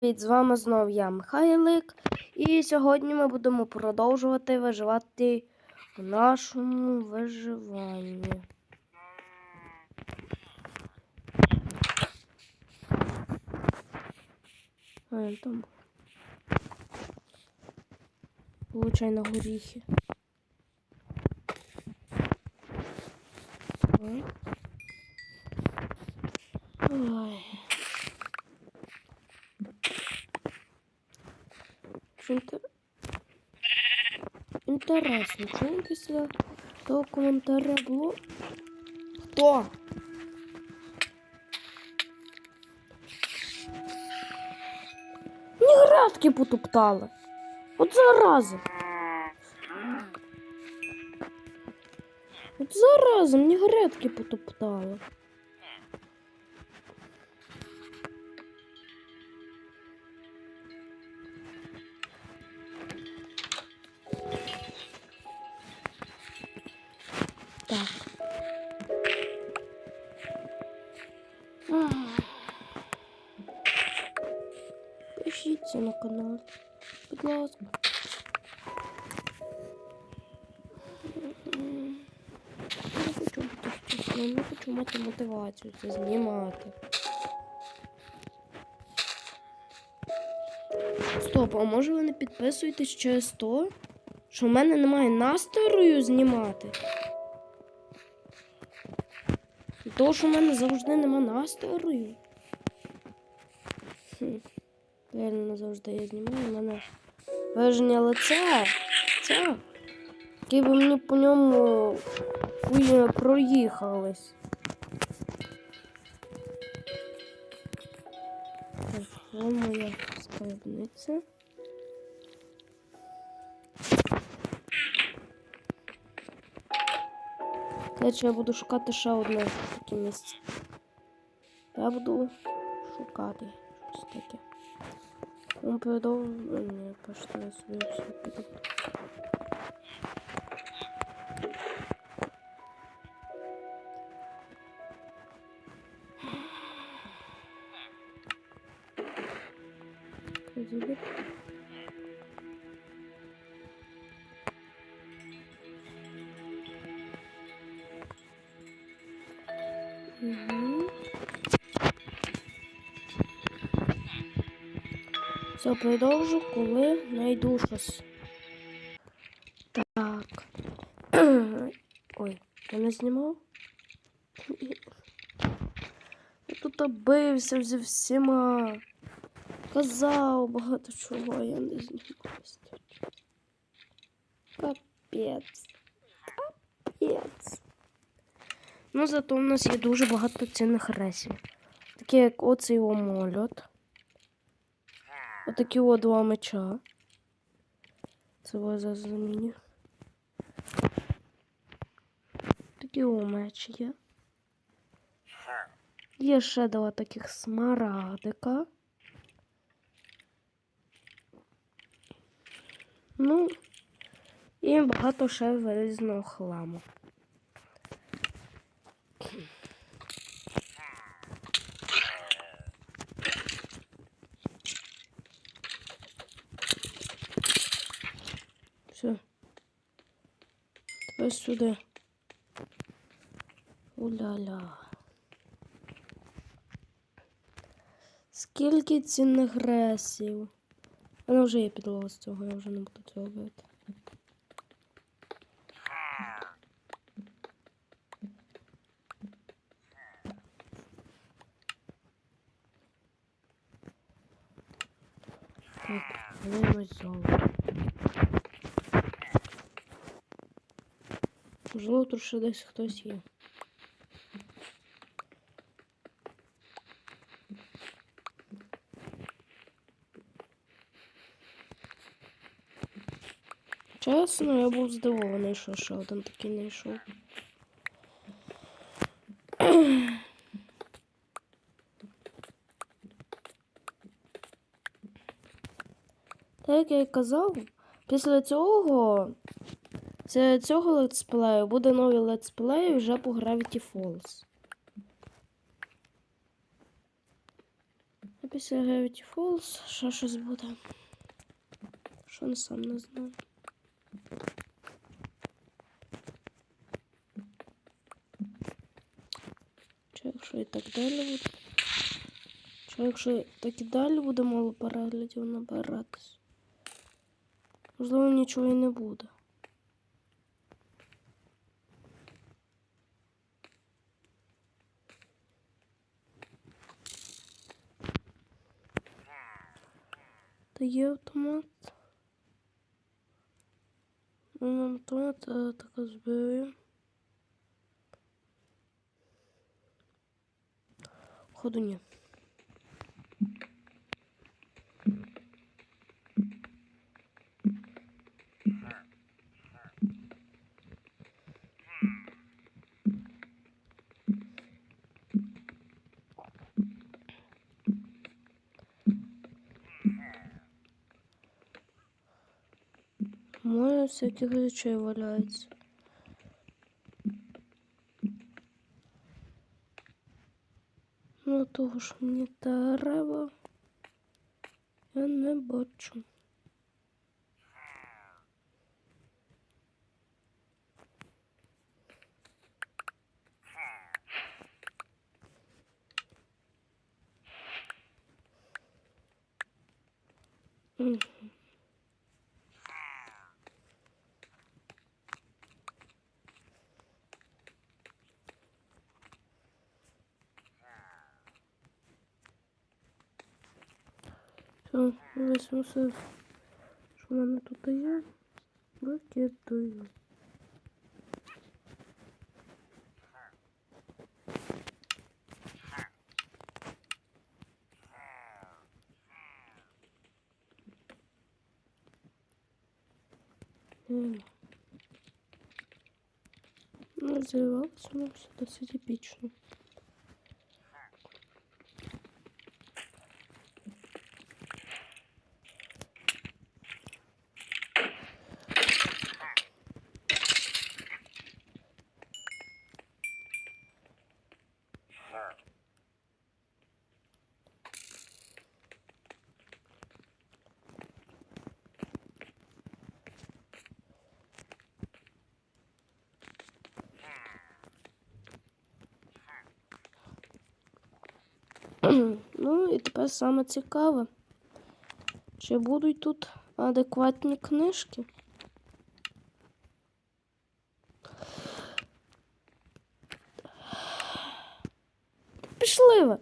Привіт, з вами знов я, Михайлик, і сьогодні ми будемо продовжувати виживати в нашому виживанні. Получай на горіхи. Ой. Ой. Що інтер... Інтересно, чому після того коментаря було? Хто? Мені градки потоптали. От зараза. От зараза, мені грядки потоптали. Вкусним, не хочу мати мотивацію це знімати. Стоп, а може ви не підписуєтесь через то, що в мене немає настрою знімати? Того, що в мене завжди нема настрою. Хм. Реально завжди я знімаю, у мене враження лиця. Це. Який би мені по ньому хуй проїхались. Так, моя скарбниця. Короче, я буду шукати ще одне таке місце. Я буду шукати щось таке. Он продовжує пошли я собі все піду. Угу. Все, продовжу, коли знайду щось. Так. Ой, я не знімав? Я тут бився зі всіма. Казав багато чого, я не знімався. Капець. Капець. Ну, зато у нас є дуже багато цінних ресів. Такі як оцей омольот. Отакі о два меча. Це ви за заміні. Такі о мечі є. Є ще два таких смарагдика. Ну, і багато ще різного хламу. Все. Тепер сюди. Уля-ля. Скільки цінних ресів. Вона вже є підлога з цього, я вже не буду цього робити. Так, золото. Можливо, тут ще десь хтось є. Чесно, я був здивований, що ще один такий не йшов. Так як я й казав, після цього цього летсплею буде новий летсплей вже по Gravity Falls. Після Gravity Falls ще щось буде. Що не сам не знаю. Чи якщо і так далі буде. Чи якщо так і далі буде мало переглядів набиратись. Можливо, нічого і не буде. Та є автомат. Ну, автомат е, так зберу. Ходу ні. Море всяких речей валяється. Ну, того ж мені. Я не бачу. Мгм. Все, весь мусор, що в мене тут є, викидаю. Ем. Ну, розвивалося воно Ну і тепер саме цікаве. Чи будуть тут адекватні книжки? Пішли ви.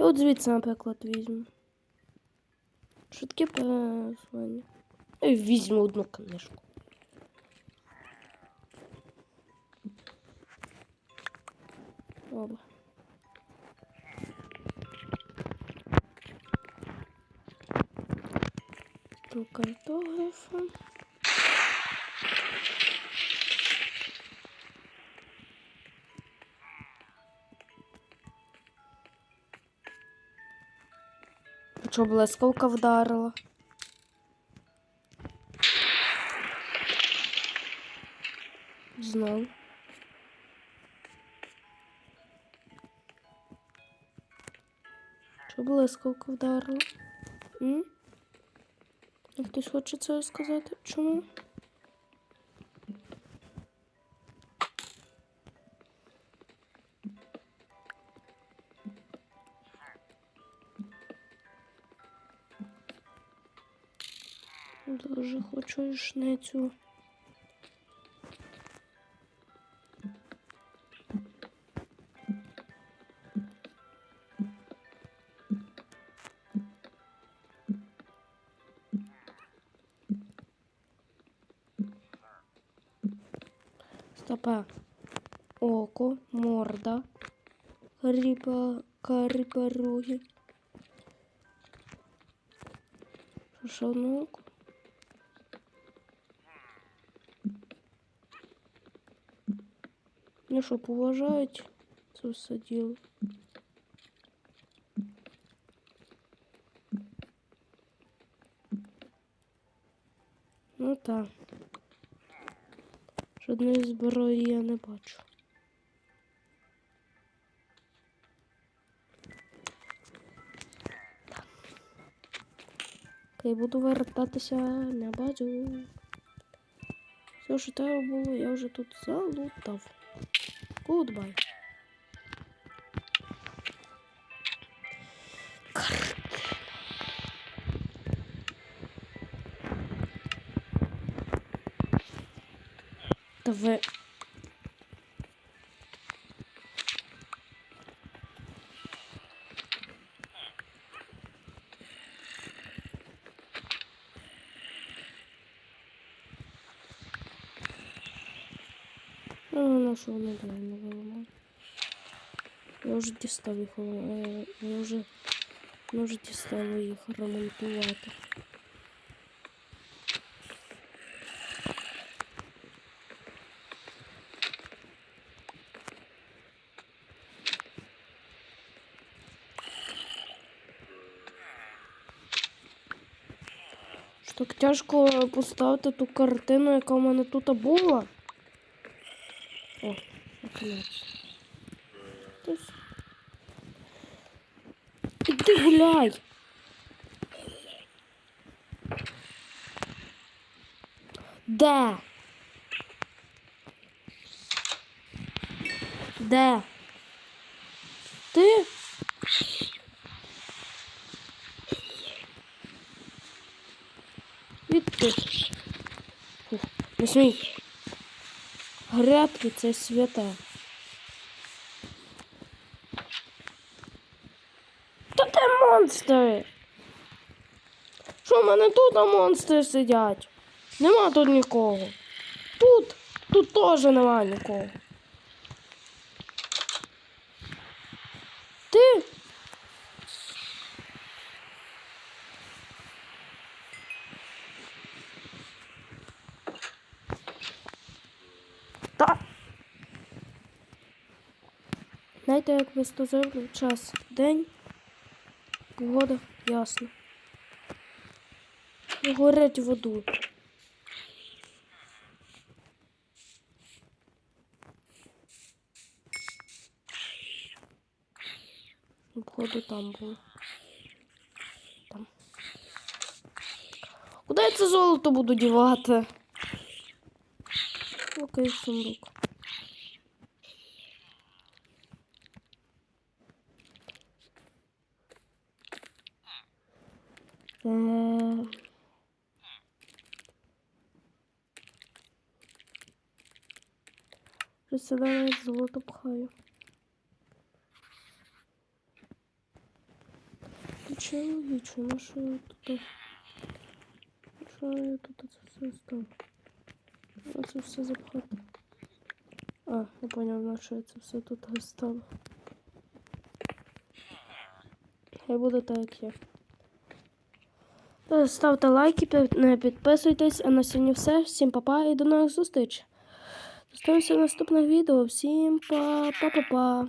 Я от звідси, наприклад, візьму. Швидке пересування. Я візьму одну книжку. Добре. До картографа. Що блискавка вдарила? Знов. Що блискавка вдарила? М? Хтось хоче це сказати? Чому? Дуже хочу жнецю. Стопа. Око, морда. Риба, карибороги. Що одне око? Ну що, поважають це все діло. Ну так. Жодної зброї я не бачу. Окей, буду вертатися на базу. Все, що треба було, я вже тут залутав. Гудбай. Та далі не виламали? Я вже дістав їх, е, я вже, я вже дістала їх ремонтувати. Так тяжко поставити ту картину, яка в мене тут була. Ось. Іди гуляй. Де? Де? Ти? Відти. Не смій. Грядки це святе. Та де монстри? Що в мене тут а монстри сидять? Нема тут нікого. Тут, тут теж нема нікого. Ти? Та. Знаєте, як висто зроблю час день, погода ясна. Горять воду. Походу там було. Там. Куди я це золото буду дівати? Окей, сундук. Е, Присідаю золото пхаю. Чи логічно, на що я тут? Що я тут це все став? Оце все запхати. А, я поняв, на що я все тут став. Хай буде так, як є. Ставте лайки, підписуйтесь. А на сьогодні все. Всім па-па і до нових зустріч. Зустрінемося в наступних відео. Всім па-па-па-па.